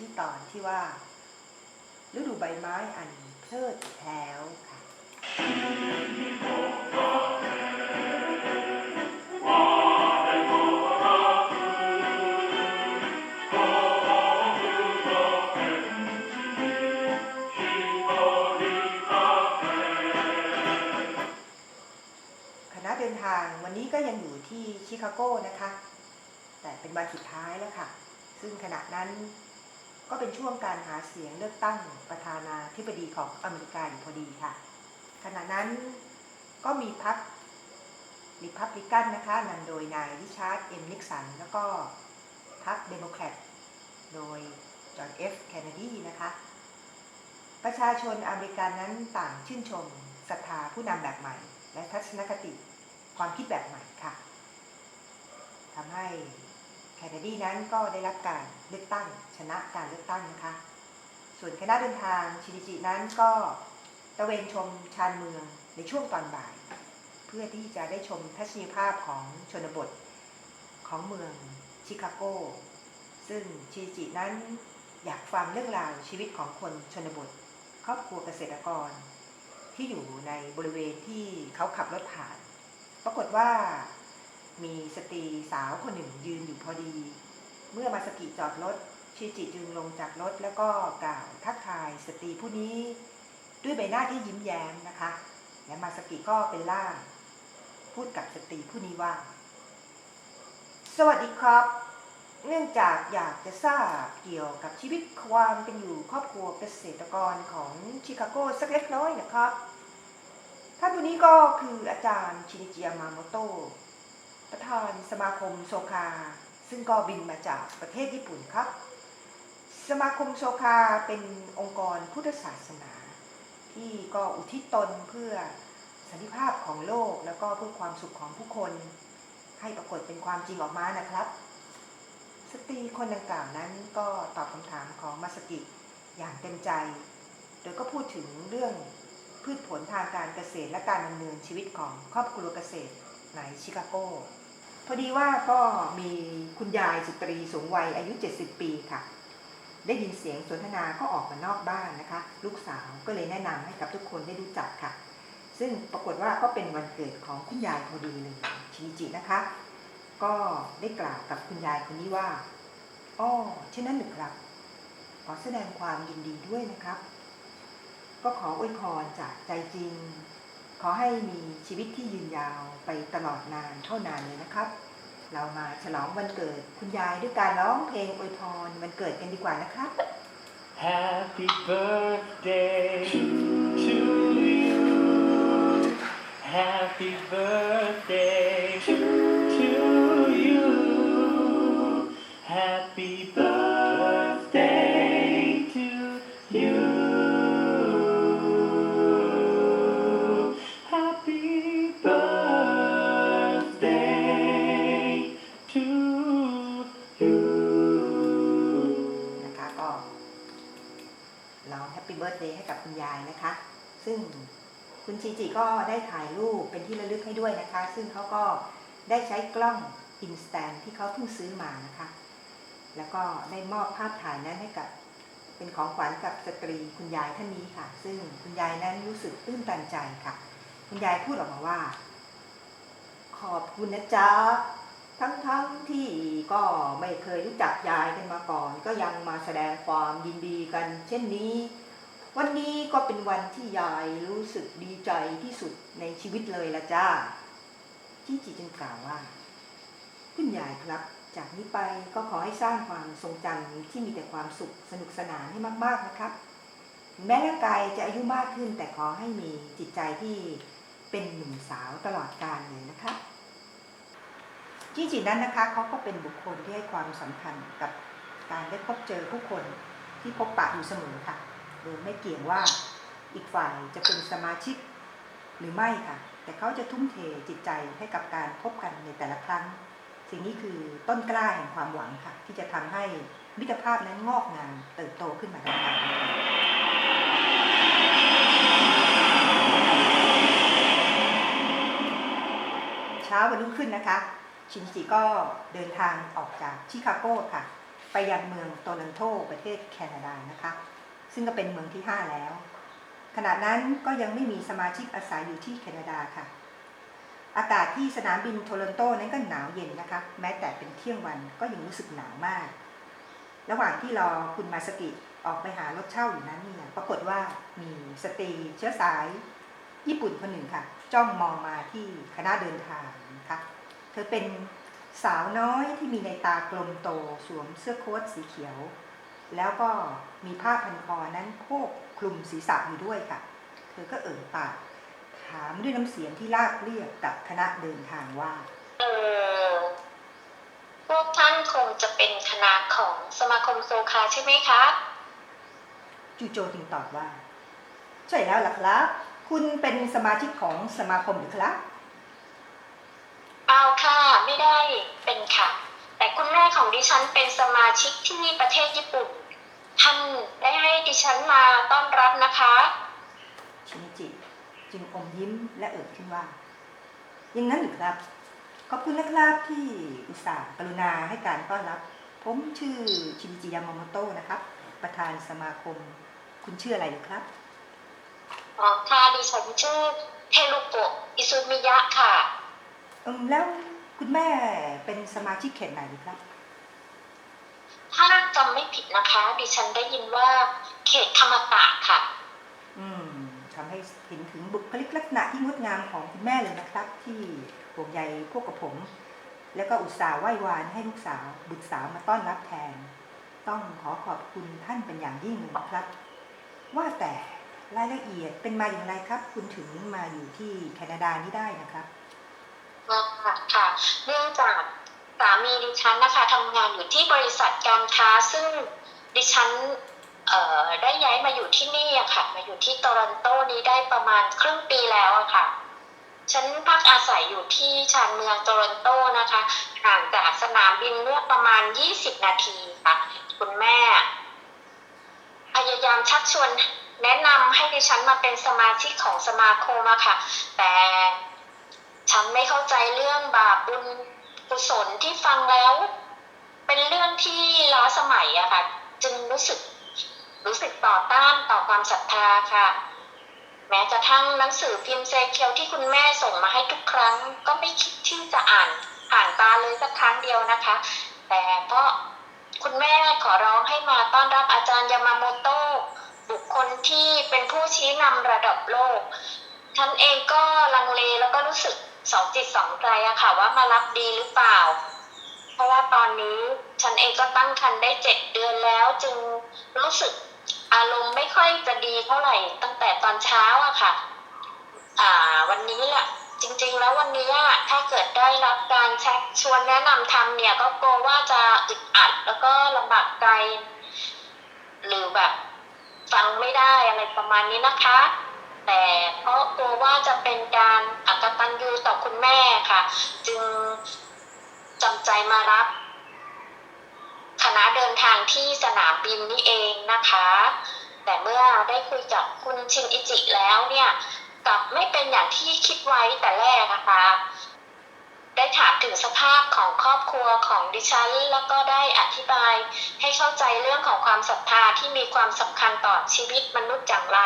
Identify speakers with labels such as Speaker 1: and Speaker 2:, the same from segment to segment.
Speaker 1: ชื่อตอนที่ว่า ฤดูใบไม้อันเพลิดแถวค่ะคณะเดินทางวันนี้ก็ยังอยู่ที่ชิคาโกนะคะ แต่เป็นวันสุดท้ายแล้วค่ะ ซึ่งขณะนั้น ก็เป็นช่วงการหาเสียงเลือกตั้งประธานาธิบดีของอเมริกาอยู่พอดีค่ะ ขณะนั้นก็มีพรรคริพับลิกันนะคะนำโดยนายริชาร์ดเอ็มนิกสัน แล้วก็พรรคเดโมแครตโดยจอห์นเอฟเคนเนดีนะคะ ประชาชนอเมริกันนั้นต่างชื่นชมศรัทธาผู้นำแบบใหม่ และทัศนคติความคิดแบบใหม่ค่ะทำให้ คนเนดีนั้นก็ได้รับการเลือกตั้งชนะการเลือกตั้งนะคะ ส่วนคณะเดินทางชินิจินั้นก็ตระเวนชมชานเมืองในช่วงตอนบ่าย เพื่อที่จะได้ชมทัศนียภาพของชนบทของเมืองชิคาโก ซึ่งชินิจินั้นอยากฟังเรื่องราวชีวิตของคนชนบท ครอบครัวเกษตรกร ที่อยู่ในบริเวณที่เขาขับรถผ่าน ปรากฏว่า มีสตรีสาวคนหนึ่งยืนอยู่พอดี เมื่อมาสกิจอดรถชิจิจึงลงจากรถแล้วก็กล่าวทักทายสตรีผู้นี้ ด้วยใบหน้าที่ยิ้มแย้มนะคะและมาสกิก็เป็นล่ามพูดกับสตรีผู้นี้ว่า สวัสดีครับ เนื่องจากอยากจะทราบเกี่ยวกับชีวิตความเป็นอยู่ครอบครัวเกษตรกรของชิคาโกสักเล็กน้อยนะครับท่านผู้นี้ก็คืออาจารย์ชินิจิยามาโมโต ประธานสมาคมโซคา ซึ่งก็บินมาจากประเทศญี่ปุ่นครับ สมาคมโซคาเป็นองค์กรพุทธศาสนา ที่ก็อุทิศตนเพื่อสันติภาพของโลกแล้วก็เพื่อความสุขของผู้คน ให้ปรากฏเป็นความจริงออกมานะครับ สตรีคนดังกล่าวนั้นก็ตอบคำถามของมาสกิอย่างเต็มใจ โดยก็พูดถึงเรื่องพืชผลทางการเกษตรและการดำเนินชีวิตของครอบครัวเกษตรในชิคาโก พอดีว่าก็มีคุณยายสตรีสูงวัยอายุ 70 ปีค่ะ ได้ยินเสียงสนทนาก็ออกมานอกบ้านนะคะ ลูกสาวก็เลยแนะนำให้กับทุกคนได้รู้จักค่ะ ซึ่งปรากฏว่าก็เป็นวันเกิดของคุณยายพอดีเลยชินิจินะคะ ก็ได้กล่าวกับคุณยายคนนี้ว่าอ้อเช่นนั้นหรือครับ ขอแสดงความยินดีด้วยนะครับ ก็ขออวยพรจากใจจริง ขอให้มีชีวิตที่ยืนยาวไปตลอดนานเท่านานเลยนะครับ เรามาฉลองวันเกิดคุณยายด้วยการร้องเพลงอวยพรวันเกิดกันดีกว่านะครับ
Speaker 2: Happy birthday to you. Happy birthday to you. Happy birthday
Speaker 1: คุณชีจิก็ได้ถ่ายรูปเป็นที่ระลึกให้ด้วยนะคะ ซึ่งเขาก็ได้ใช้กล้องอินสแตนที่เขาเพิ่งซื้อมานะคะ แล้วก็ได้มอบภาพถ่ายนั้นให้กับเป็นของขวัญกับสตรีคุณยายท่านนี้ค่ะ ซึ่งคุณยายนั้นรู้สึกตื้นตันใจค่ะ คุณยายพูดออกมาว่า ขอบคุณนะจ๊ะทั้งๆที่ก็ไม่เคยรู้จักยายกันมาก่อน ก็ยังมาแสดงความยินดีกัน เช่นนี้ วันนี้ก็เป็นวันที่ยายรู้สึกดีใจที่สุดในชีวิตเลยละจ้าจี้จิจึงกล่าวว่าคุณยายครับ จากนี้ไปก็ขอให้สร้างความทรงจำที่มีแต่ความสุขสนุกสนานให้มาก ๆนะครับแม้ร่างกายจะอายุมากขึ้นแต่ขอให้มีจิตใจที่เป็นหนุ่มสาวตลอดกาลเลยนะครับจี้จินั้นนะคะเขาก็เป็นบุคคลที่ให้ความสำคัญกับการได้พบเจอผู้คนที่พบปะอยู่เสมอค่ะ โดยไม่เกี่ยงว่าอีกฝ่ายจะเป็นสมาชิกหรือไม่ค่ะ แต่เขาจะทุ่มเทจิตใจให้กับการพบกันในแต่ละครั้ง สิ่งนี้คือต้นกล้าแห่งความหวังค่ะ ที่จะทำให้มิตรภาพนั้นงอกงามเติบโตขึ้นมาได้เช้าวันรุ่งขึ้นนะคะ ชินจิก็เดินทางออกจากชิคาโกค่ะ ไปยังเมืองโตลันโตประเทศแคนาดานะคะ ซึ่งก็เป็นเมืองที่ 5 แล้ว ขณะนั้นก็ยังไม่มีสมาชิกอาศัยอยู่ที่แคนาดาค่ะ อากาศที่สนามบินโทรอนโตนั้นก็หนาวเย็นนะคะ แม้แต่เป็นเที่ยงวันก็ยังรู้สึกหนาวมาก ระหว่างที่รอคุณมาสกิออกไปหารถเช่าอยู่นั้นเนี่ยปรากฏว่ามีสตรีเชื้อสาย ญี่ปุ่นคนหนึ่งค่ะ จ้องมองมาที่คณะเดินทางนะคะเธอเป็นสาวน้อยที่มีในตากลมโตสวมเสื้อโค้ทสีเขียว แล้วก็มีผ้าพันคอนั้นโพกคลุมศีรษะอยู่ด้วยค่ะ เธอก็เอ่ยปากถามด้วยน้ำเสียงที่ลากเรียกกับคณะเดินทางว่า
Speaker 3: เออ พวกท่านคงจะเป็นคณะของสมาคมโซคาใช่ไหมคะ
Speaker 1: จูโจจึงตอบว่า ใช่แล้วล่ะครับ คุณเป็นสมาชิกของสมาคมหรือครับ
Speaker 3: เปล่าค่ะ ไม่ได้เป็นค่ะ แต่คุณแม่ของดิฉันเป็นสมาชิกที่ประเทศญี่ปุ่น ท่านได้ให้ดิฉันมาต้อนรับนะคะ
Speaker 1: ชินิจิจึงอมยิ้มและเอ่ยขึ้นว่าอย่างนั้นหรือครับ ขอบคุณนะครับที่อุตส่าห์กรุณาให้การต้อนรับ ผมชื่อชินิจิยามาโมโตะนะครับ ประธานสมาคม คุณชื่ออะไรหรือครับ
Speaker 3: อ๋อค่ะดิฉันชื่อเทรุโกะอิซุมิยะค่ะ
Speaker 1: อืมแล้วคุณแม่เป็นสมาชิกเขตไหนหรือครับ
Speaker 3: ถ้าจำไม่ผิดนะคะ ดิฉันได้ยินว่า เขตธรรมตะค่ะ
Speaker 1: อืมทำให้เห็นถึงบุคลิกลักษณะที่งดงามของคุณแม่เลยนะครับ ที่ห่วงใยพวกกับผม แล้วก็อุตส่าห์ไหว้วานให้ลูกสาว บุตรสาวมาต้อนรับแทน ต้องขอขอบคุณท่านเป็นอย่างยิ่งเลยนะครับ ว่าแต่รายละเอียดเป็นมาอย่างไรครับ คุณถึงมาอยู่ที่แคนาดานี้ได้นะครับ
Speaker 3: ค่ะค่ะเนื่องจาก สามีดิฉันนะคะทำงานอยู่ที่บริษัทการค้า ซึ่งดิฉันได้ย้ายมาอยู่ที่นี่อะค่ะ มาอยู่ที่โตรอนโตนี้ได้ประมาณครึ่งปีแล้วอะค่ะ ฉันพักอาศัยอยู่ที่ชานเมืองโตรอนโตนะคะ ห่างจากสนามบินเมื่อประมาณ 20 นาทีค่ะ คุณแม่ พยายามชักชวนแนะนำให้ดิฉันมาเป็นสมาชิกของสมาคมอะค่ะ แต่ฉันไม่เข้าใจเรื่องบาปบุญ กุศลที่ฟังแล้ว เป็นเรื่องที่ล้าสมัยอะค่ะ จึงรู้สึกรู้สึกต่อต้านต่อความศรัทธาค่ะ แม้กระทั่งหนังสือพิมพ์เซเคียวที่คุณแม่ส่งมาให้ทุกครั้ง ก็ไม่คิดที่จะอ่านอ่านตาเลยสักครั้งเดียวนะคะ แต่เพราะคุณแม่ขอร้องให้มาต้อนรับอาจารย์ยามาโมโตะบุคคลที่เป็นผู้ชี้นำระดับโลกฉันเองก็ลังเลแล้วก็รู้สึก สองจิตสองใจอะค่ะ ว่ามารับดีหรือเปล่า เพราะว่าตอนนี้ฉันเองก็ตั้งครรภ์ได้เจ็ดเดือนแล้วจึงรู้สึกอารมณ์ไม่ค่อยจะดีเท่าไหร่ ตั้งแต่ตอนเช้าอะค่ะ อ่า วันนี้แหละจริงๆ แล้ววันนี้อะถ้าเกิดได้รับการชักชวนแนะนำทำเนี่ย ก็กลัวว่าจะอึดอัดแล้วก็ลำบากใจ หรือแบบฟังไม่ได้อะไรประมาณนี้นะคะ แต่เพราะกลัวว่าจะเป็นการ ตันยูต่อคุณแม่ค่ะ จึงจำใจมารับคณะเดินทางที่สนามบินนี่เองนะคะ แต่เมื่อได้คุยกับคุณชินอิจิแล้วเนี่ยกลับไม่เป็นอย่างที่คิดไว้แต่แรกนะคะ ได้ถามถึงสภาพของครอบครัวของดิฉัน แล้วก็ได้อธิบายให้เข้าใจเรื่องของความศรัทธาที่มีความสำคัญต่อชีวิตมนุษย์อย่างไร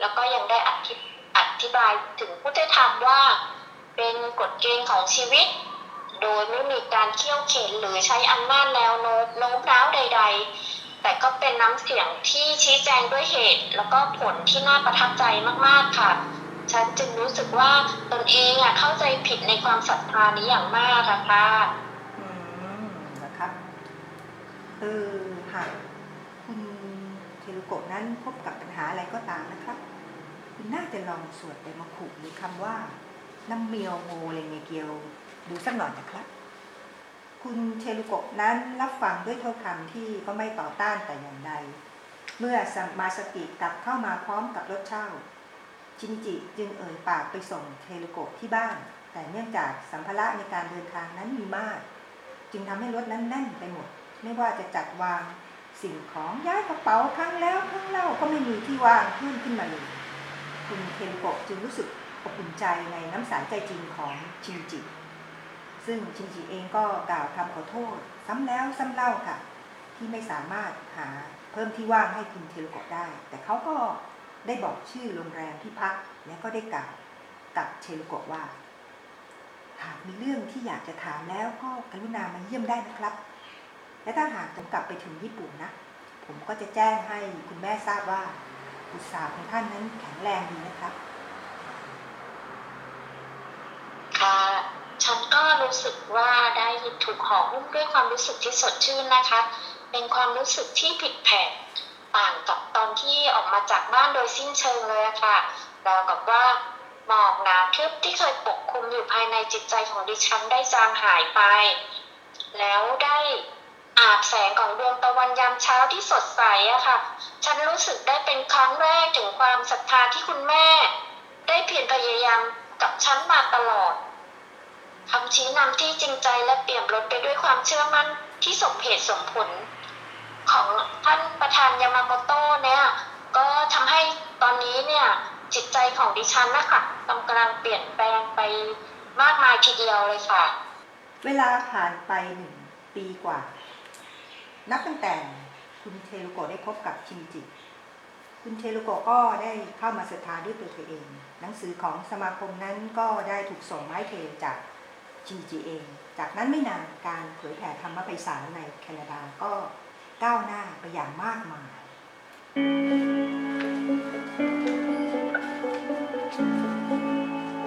Speaker 3: แล้วก็ยังได้อธิบ อธิบายถึงพุทธธรรมว่า เป็นกฎเกณฑ์ของชีวิต โดยไม่มีการเคี่ยวเข็นหรือใช้อำนาจแนวโน้มโน้มน้าวใด ๆ แต่ก็เป็นน้ำเสียงที่ชี้แจงด้วยเหตุ แล้วก็ผลที่น่าประทับใจมากๆค่ะ ฉันจึงรู้สึกว่าตนเองอะเข้าใจผิดในความศรัทธานี้อย่างมากอะค่ะ
Speaker 1: อืมนะครับเออหากคุณเทรุโกะนั้นพบกับปัญหาอะไรก็ตามนะครับ คุณน่าจะลองสวดไดมาคุหรือคำว่าน้ำเมียวโมเลเงเกียวดูสักหน่อยนะครับ คุณเทรุโกะนั้นรับฟังด้วยถ้อยคำที่ก็ไม่ต่อต้านแต่อย่างใด เมื่อสมาสกิกลับเข้ามาพร้อมกับรถเช่า ชินจิจึงเอ่ยปากไปส่งเทรุโกะที่บ้าน แต่เนื่องจากสัมภาระในการเดินทางนั้นมีมาก จึงทำให้รถนั้นแน่นไปหมด ไม่ว่าจะจัดวางสิ่งของย้ายกระเป๋าครั้งแล้วครั้งเล่าก็ไม่มีที่ว่างเพิ่มขึ้นมาเลย คุณเทนโกะจึงรู้สึกอบอุ่นใจในน้ำสารใจจริงของชินจิ ซึ่งชินจิเองก็กล่าวคำขอโทษ ซ้ำแล้วซ้ำเล่าค่ะ ที่ไม่สามารถหาเพิ่มที่ว่างให้คุณเทลโกะได้ แต่เขาก็ได้บอกชื่อโรงแรมที่พัก และก็ได้กล่าวกับเทลโกะว่า หากมีเรื่องที่อยากจะถามแล้วก็กรุณามาเยี่ยมได้นะครับ และถ้าหากผมกลับไปถึงญี่ปุ่นนะ ผมก็จะแจ้งให้คุณแม่ทราบว่า บุตรสาวของท่านนั้นแข็งแรงดีนะครับ
Speaker 3: ค่ะฉันก็รู้สึกว่าได้ถูกห่อหุ้มด้วยความรู้สึกที่สดชื่นนะคะ เป็นความรู้สึกที่ผิดแผกต่างกับตอนที่ออกมาจากบ้านโดยสิ้นเชิงเลยอะค่ะราวกับว่าหมอกหนาทึบที่เคยปกคลุมอยู่ภายในจิตใจของดิฉันได้จางหายไป แล้วได้ อาบแสงของดวงตะวันยามเช้าที่สดใสอะค่ะ ฉันรู้สึกได้เป็นครั้งแรกถึงความศรัทธาที่คุณแม่ ได้เพียรพยายามกับฉันมาตลอดคำชี้นำที่จริงใจและเปี่ยมล้นไปด้วยความเชื่อมั่นที่สมเหตุสมผล ของท่านประธานยามาโมโตะเนี่ยก็ทำให้ตอนนี้เนี่ยจิตใจของดิฉันนะคะกำลังเปลี่ยนแปลงไปมากมายทีเดียวเลยค่ะ
Speaker 1: เวลาผ่านไปหนึ่งปีกว่า นับตั้งแต่คุณเทโลโกได้พบกับชินจิ คุณเทโลโกก็ได้เข้ามาศรัทธาด้วยตัวเธอเอง หนังสือของสมาคมนั้นก็ได้ถูกส่งมาให้เธอจากชินจิเอง จากนั้นไม่นานการเผยแผ่ธรรมไพศาลในแคนาดาก็ก้าวหน้าไปอย่างมากมาย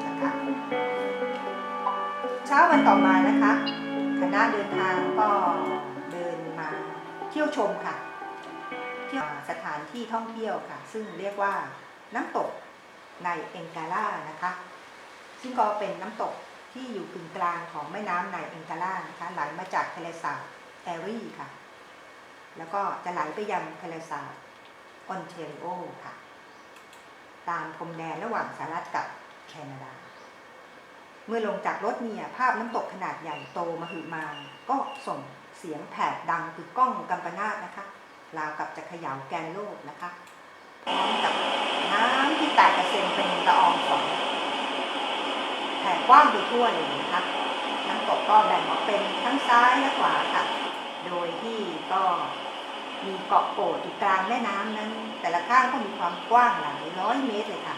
Speaker 1: นะคะเช้าวันต่อมานะคะคณะเดินทางก็ ที่ยวชมค่ะเที่ยวสถานที่ท่องเที่ยวค่ะ ซึ่งเรียกว่าน้ำตกในเองกาล่านะคะ ซึ่งก็เป็นน้ำตกที่อยู่กึ่งกลางของแม่น้ำในเองกาล่านะคะไหลมาจากทะเลสาบแอรีค่ะ แล้วก็จะไหลไปยังทะเลสาบออนเทริโอค่ะ ตามพรมแดนระหว่างสหรัฐกับแคนาดา เมื่อลงจากรถเนี่ยภาพน้ำตกขนาดใหญ่โตมาหือมาก็ส่ง เสียงแผดดังคือกล้องกัมปนาตนะคะราวกับจะเขย่าแกนโลกนะคะพร้อมกับน้ำที่แตกกระเซ็นเป็นละอองฝอยแผ่กว้างไปทั่วเลยนะคะน้ำตกก็แบ่งออกเป็นทั้งซ้ายและขวาค่ะ โดยที่ก็มีเกาะโกดอยู่กลางแม่น้ำนั้น แต่ละข้างก็มีความกว้างหลายร้อยเมตรเลยค่ะ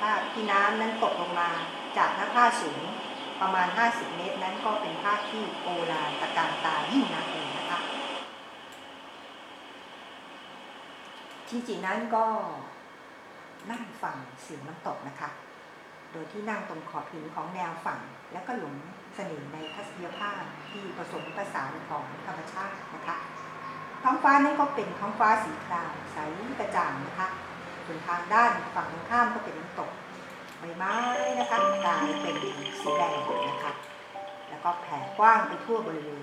Speaker 1: ภาพที่น้ำนั้นตกลงมาจากหน้าผาสูง ประมาณ 50 เมตรนั้นก็เป็นภาพที่โอฬาตะการตายิ่งนักเลยนะคะชินจินั้นก็นั่งฟังเสียงน้ำตกนะคะ โดยที่นั่งตรงขอบหินของแนวฝั่ง แล้วก็หลงเสน่ห์ในทัศนียภาพที่ผสมผสานของธรรมชาตินะคะ ท้องฟ้านั้นก็เป็นท้องฟ้าสีครามใสกระจ่างนะคะส่วนทางด้านฝั่งตรงข้ามก็เป็นน้ำตก ใบไม้นะคะกลายเป็นสีแดงนะคะ แล้วก็แผ่กว้างไปทั่วบริเวณ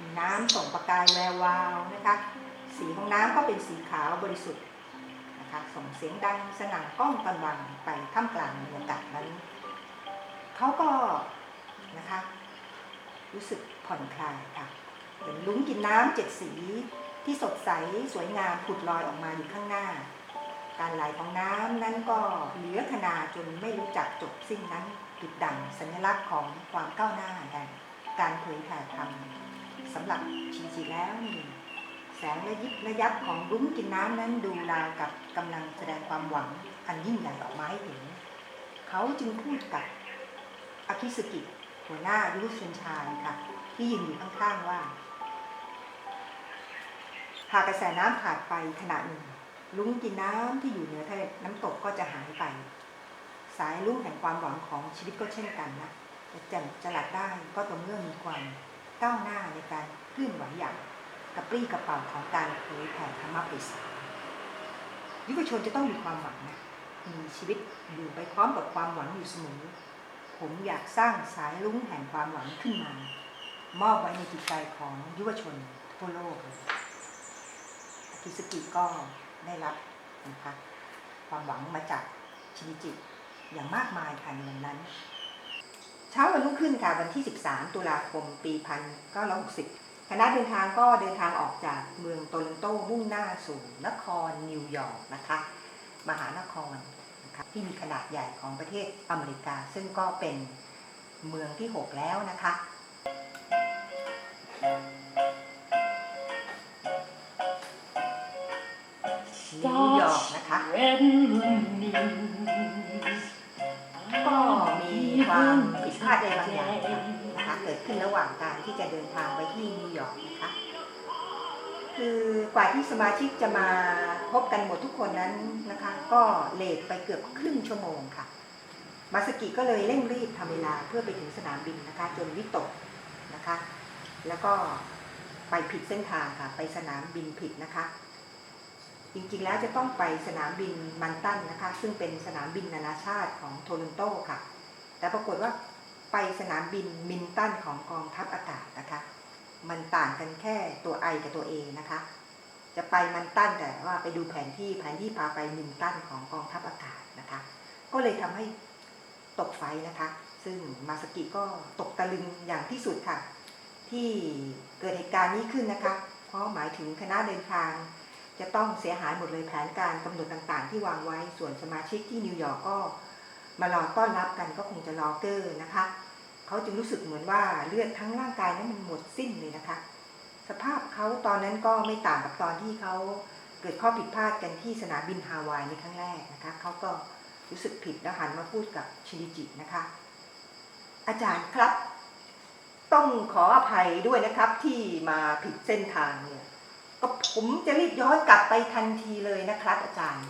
Speaker 1: มีน้ำส่งประกายแวววาวนะคะ สีของน้ำก็เป็นสีขาวบริสุทธิ์นะคะส่งเสียงดังสนั่นก้องกังวังไปท่ามกลางบรรยากาศนั้นเขาก็นะคะ รู้สึกผ่อนคลายค่ะเห็นลุ้งกินน้ำเจ็ดสีที่สดใสสวยงามผุดลอยออกมาอยู่ข้างหน้า การไหลของน้ำนั้นก็เหลือขนาจนไม่รู้จักจบสิ้นนั้นดุดดั่งสัญลักษณ์ของความก้าวหน้าแห่งการเผยแผ่ธรรมสำหรับชีจิแล้วนี่แสงระยิบระยับของลุ้งกินน้ำนั้นดูราวกับกำลังแสดงความหวังอันยิ่งใหญ่ออกมาให้เห็น เขาจึงพูดกับอาคิสกิหัวหน้ายุวชนชายค่ะ ที่ยืนอยู่ข้างๆว่า หากกระแสน้ำขาดไปขณะหนึ่ง ลุ้งกินน้ำที่อยู่เหนือทะเลน้ำตกก็จะหายไป สายลุ้งแห่งความหวังของชีวิตก็เช่นกันนะจะแจ่มจะหลัดได้ก็ต่อเมื่อมีความก้าวหน้าในการเคลื่อนไหวอย่างกระปรี้กระเป๋าของการเผยแผ่ธรรมะปริศายุวชนจะต้องมีความหวังนะมีชีวิตอยู่ไปพร้อมกับความหวังอยู่เสมอผมอยากสร้างสายลุ้งแห่งความหวังขึ้นมา มอบไว้ในจิตใจของยุวชนทั่วโลกเลยอากิสกิก็ ได้รับนะคะความหวังมาจากชินิจิอย่างมากมายค่ะในวันนั้น เช้าวันรุ่งขึ้นค่ะวันที่ 13 ตุลาคม ปี 1960 คณะเดินทางก็เดินทางออกจากเมืองโตลอนโตมุ่งหน้าสู่นครนิวยอร์กนะคะ มหานครนะคะที่มีขนาดใหญ่ของประเทศอเมริกา ซึ่งก็เป็นเมืองที่ 6 แล้วนะคะ นิวยอร์กนะคะ ก็มีความผิดพลาดในบางอย่างนะคะเกิดขึ้นระหว่างการที่จะเดินทางไปที่นิวยอร์กนะคะ คือกว่าที่สมาชิกจะมาพบกันหมดทุกคนนั้นนะคะ ก็เลทไปเกือบครึ่งชั่วโมงค่ะ มาสกิก็เลยเร่งรีบทำเวลาเพื่อไปถึงสนามบินนะคะ จนวิตกนะคะ แล้วก็ไปผิดเส้นทางค่ะ ไปสนามบินผิดนะคะ จริงๆแล้วจะต้องไปสนามบินมันตันนะคะ ซึ่งเป็นสนามบินนานาชาติของโทรอนโตค่ะ แต่ปรากฏว่าไปสนามบินมินตันของกองทัพอากาศนะคะ มันต่างกันแค่ตัว I กับตัว A นะคะ จะไปมันตันแต่ว่าไปดูแผนที่แผนที่พาไปมินตันของกองทัพอากาศนะคะ ก็เลยทำให้ตกไฟนะคะ ซึ่งมาสกิก็ตกตะลึงอย่างที่สุดค่ะ ที่เกิดเหตุการณ์นี้ขึ้นนะคะ เพราะหมายถึงคณะเดินทาง จะต้องเสียหายหมดเลยแผนการกำหนดต่างๆ ที่วางไว้ส่วนสมาชิกที่นิวยอร์กก็ มารอต้อนรับกันก็คงจะรอเกอร์นะคะ เขาจึงรู้สึกเหมือนว่าเลือดทั้งร่างกายนั้นมันหมดสิ้นเลยนะคะ สภาพเขาตอนนั้นก็ไม่ต่างกับตอนที่เขาเกิดข้อผิดพลาดกันที่สนามบินฮาวายในครั้งแรกนะคะเขาก็รู้สึกผิดแล้วหันมาพูดกับชินิจินะคะ อาจารย์ครับ ต้องขออภัยด้วยนะครับที่มาผิดเส้นทางเนี่ย ก็ผมจะรีบย้อนกลับไปทันทีเลยนะครับ อาจารย์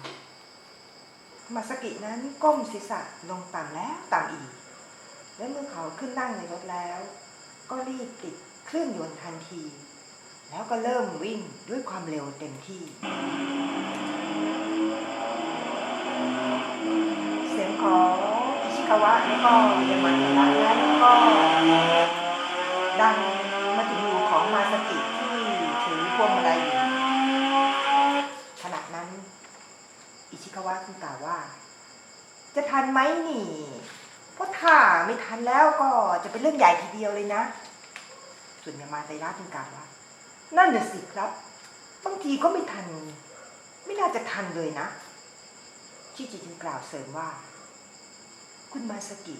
Speaker 1: มาสกินั้นก้มศีรษะลงต่ำแล้วต่ำอีก และเมื่อเขาขึ้นนั่งในรถแล้ว ก็รีบติดเครื่องยนต์ทันที แล้วก็เริ่มวิ่งด้วยความเร็วเต็มที่ เสียงของอิชิคาวะแล้วก็เยามันและนั้นก็ ดังมาถึงหูของมาสกิที่ วงมาลัยอยู่ขณะนั้น อิชิคาวะจึงกล่าวว่า จะทันไหมนี่เพราะถ้าไม่ทันแล้วก็จะเป็นเรื่องใหญ่ทีเดียวเลยนะ ส่วนยามาไตระจึงกล่าวว่า นั่นน่ะสิครับบางทีก็ไม่ทัน ไม่น่าจะทันเลยนะชิจิจึงกล่าวเสริมว่า คุณมาสกิ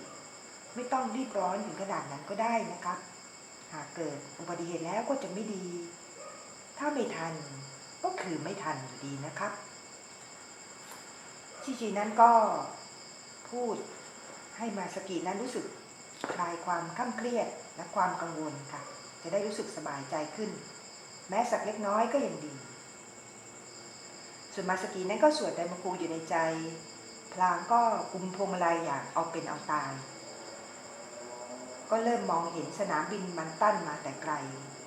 Speaker 1: ไม่ต้องรีบร้อนถึงขนาดนั้นก็ได้นะครับ หากเกิดอุบัติเหตุแล้วก็จะไม่ดี ถ้าไม่ทันก็คือไม่ทันอยู่ดีนะครับชิจินั้นก็พูดให้มาสกินั้นรู้สึกคลายความข้ามเครียดและความกังวลค่ะ จะได้รู้สึกสบายใจขึ้น แม้สักเล็กน้อยก็ยังดี ส่วนมาสกีนั้นก็สวดไดมคูอยู่ในใจ พลางก็กุมพวงมาลัยอย่างเอาเป็นเอาตาย ก็เริ่มมองเห็นสนามบินมันตั้นมาแต่ไกล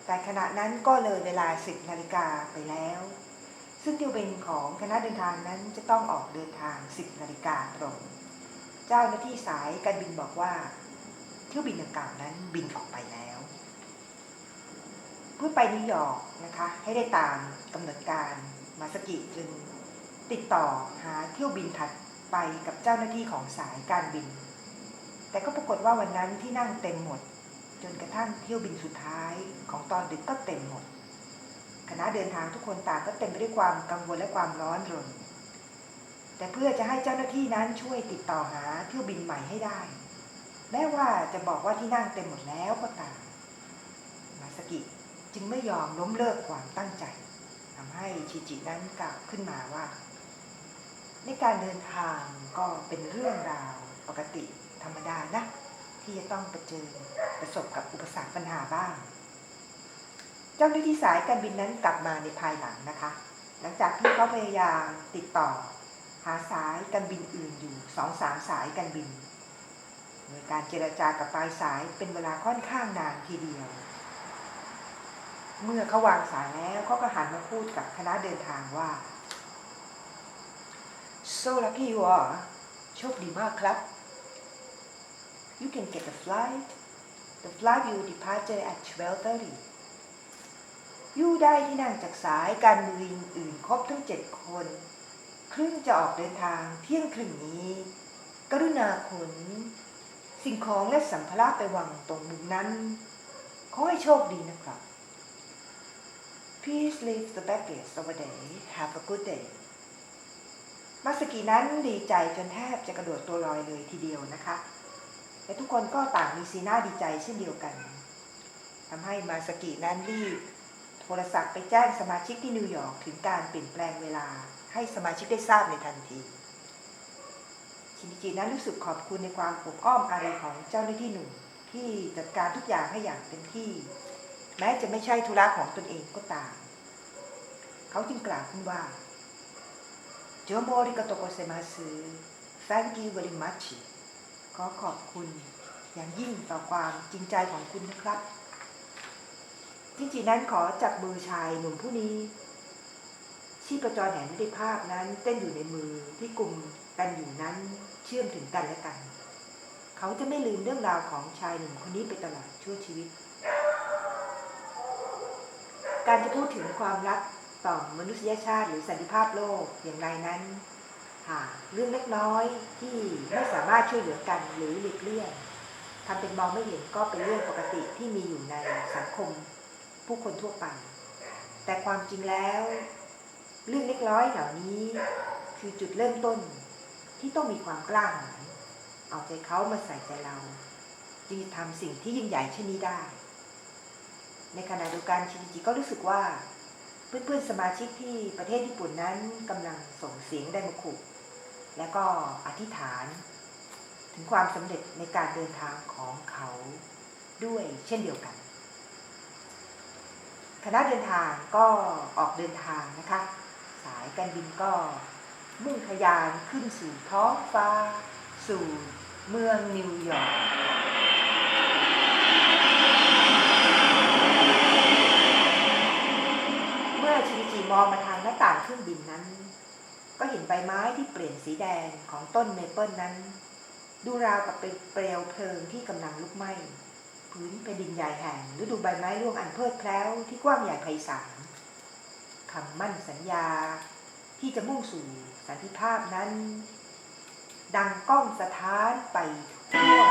Speaker 1: แต่ขณะนั้นก็เลยเวลา 10นาฬิกาไปแล้ว ซึ่งเที่ยวบินของคณะเดินทางนั้นจะต้องออกเดินทาง 10นาฬิกาตรง เจ้าหน้าที่สายการบินบอกว่าเที่ยวบินดังกล่าวนั้นบินออกไปแล้ว เพื่อไปนิวยอร์กนะคะ ให้ได้ตามกำหนดการมาสกิจึงติดต่อหาเที่ยวบินถัดไปกับเจ้าหน้าที่ของสายการบิน แต่ก็ปรากฏว่าวันนั้นที่นั่งเต็มหมด จนกระทั่งเที่ยวบินสุดท้ายของตอนดึกก็เต็มหมด คณะเดินทางทุกคนต่างก็เต็มไปด้วยความกังวลและความร้อนรน แต่เพื่อจะให้เจ้าหน้าที่นั้นช่วยติดต่อหาเที่ยวบินใหม่ให้ได้ แม้ว่าจะบอกว่าที่นั่งเต็มหมดแล้วก็ตาม มาสกิจึงไม่ยอมล้มเลิกความตั้งใจทำให้ชิจินั้นกล่าวขึ้นมาว่า ในการเดินทางก็เป็นเรื่องราวปกติธรรมดานะ ที่จะต้องประเจอประสบกับอุปสรรคปัญหาบ้าง เจ้าหน้าที่สายการบินนั้นกลับมาในภายหลังนะคะ หลังจากที่เขาพยายามติดต่อ หาสายการบินอื่นอยู่สองสามสายการบินโดยการเจรจากับปลายสายเป็นเวลาค่อนข้างนานทีเดียว เมื่อเขาวางสายแล้วเขาก็หันมาพูดกับคณะเดินทางว่า so lucky you are โชคดีมากครับ you can get the flight the flight will departure at 12:30 you ได้ที่นั่งจากสายการบินอื่นครบทั้งเจ็ดคนครึ่งจะออกเดินทางเที่ยงครึ่งนี้ กรุณาขน สิ่งของและสัมภาระไปวางตรงมุมนั้น ขอให้โชคดีนะครับ Please leave the baggage over there. Have a good day. มาสกินั้นดีใจจนแทบจะกระโดดตัวลอยเลยทีเดียวนะคะ และทุกคนก็ต่างมีสีหน้าดีใจเช่นเดียวกันทำให้มาสกินั้นรีบ โทรศัพท์ไปแจ้งสมาชิกที่นิวยอร์กถึงการเปลี่ยนแปลงเวลาให้สมาชิกได้ทราบในทันที ชินิจินั้นรู้สึกขอบคุณในความอบอ้อมอารีของเจ้าหน้าที่หนุ่มที่จัดการทุกอย่างให้อย่างเต็มที่ แม้จะไม่ใช่ธุระของตนเองก็ตาม เขาจึงกล่าวขึ้นว่าโจโมริกาโตโกเซมาสึ thank you very much ขอขอบคุณอย่างยิ่งต่อความจริงใจของคุณนะครับที่จีนั้นขอจับมือชายหนุ่มผู้นี้ชีพจรแห่งมิตรภาพนั้นเต้นอยู่ในมือที่กลุ่มกันอยู่นั้นเชื่อมถึงกันและกัน เขาจะไม่ลืมเรื่องราวของชายหนุ่มคนนี้ไปตลอดชั่วชีวิต การจะพูดถึงความรักต่อมนุษยชาติหรือสันติภาพโลกอย่างไรนั้น เรื่องเล็กน้อยที่ไม่สามารถช่วยเหลือกันหรือหลีกเลี่ยงทำเป็นมองไม่เห็นก็เป็นเรื่องปกติที่มีอยู่ในสังคมผู้คนทั่วไป แต่ความจริงแล้ว เรื่องเล็กน้อยเหล่านี้ คือจุดเริ่มต้นที่ต้องมีความกล้าหาญเอาใจเขามาใส่ใจเรา จึงทำสิ่งที่ยิ่งใหญ่เช่นนี้ได้ ในขณะเดียวกันชินจิก็รู้สึกว่า เพื่อนๆสมาชิกที่ประเทศญี่ปุ่นนั้นกำลังส่งเสียงไดโมคุ และก็อธิษฐาน ถึงความสำเร็จในการเดินทางของเขาด้วยเช่นเดียวกัน คณะเดินทางก็ออกเดินทางนะคะ สายการบินก็มุ่งทยานขึ้นสู่ท้องฟ้า สู่เมืองนิวยอร์กเมื่อชินิจิมองมาทางหน้าต่างเครื่องบินนั้น ก็เห็นใบไม้ที่เปลี่ยนสีแดงของต้นเมเปิลนั้น ดูราวกับเป็นเปลวเพลิงที่กำลังลุกไหม้พื้นแผ่นดินใหญ่แห่งฤดูใบไม้ร่วงอันเพลิดเพล้วที่กว้างใหญ่ไพศาลคำมั่นสัญญาที่จะมุ่งสู่สันติภาพนั้น ดังก้องสะท้านไปทั่ว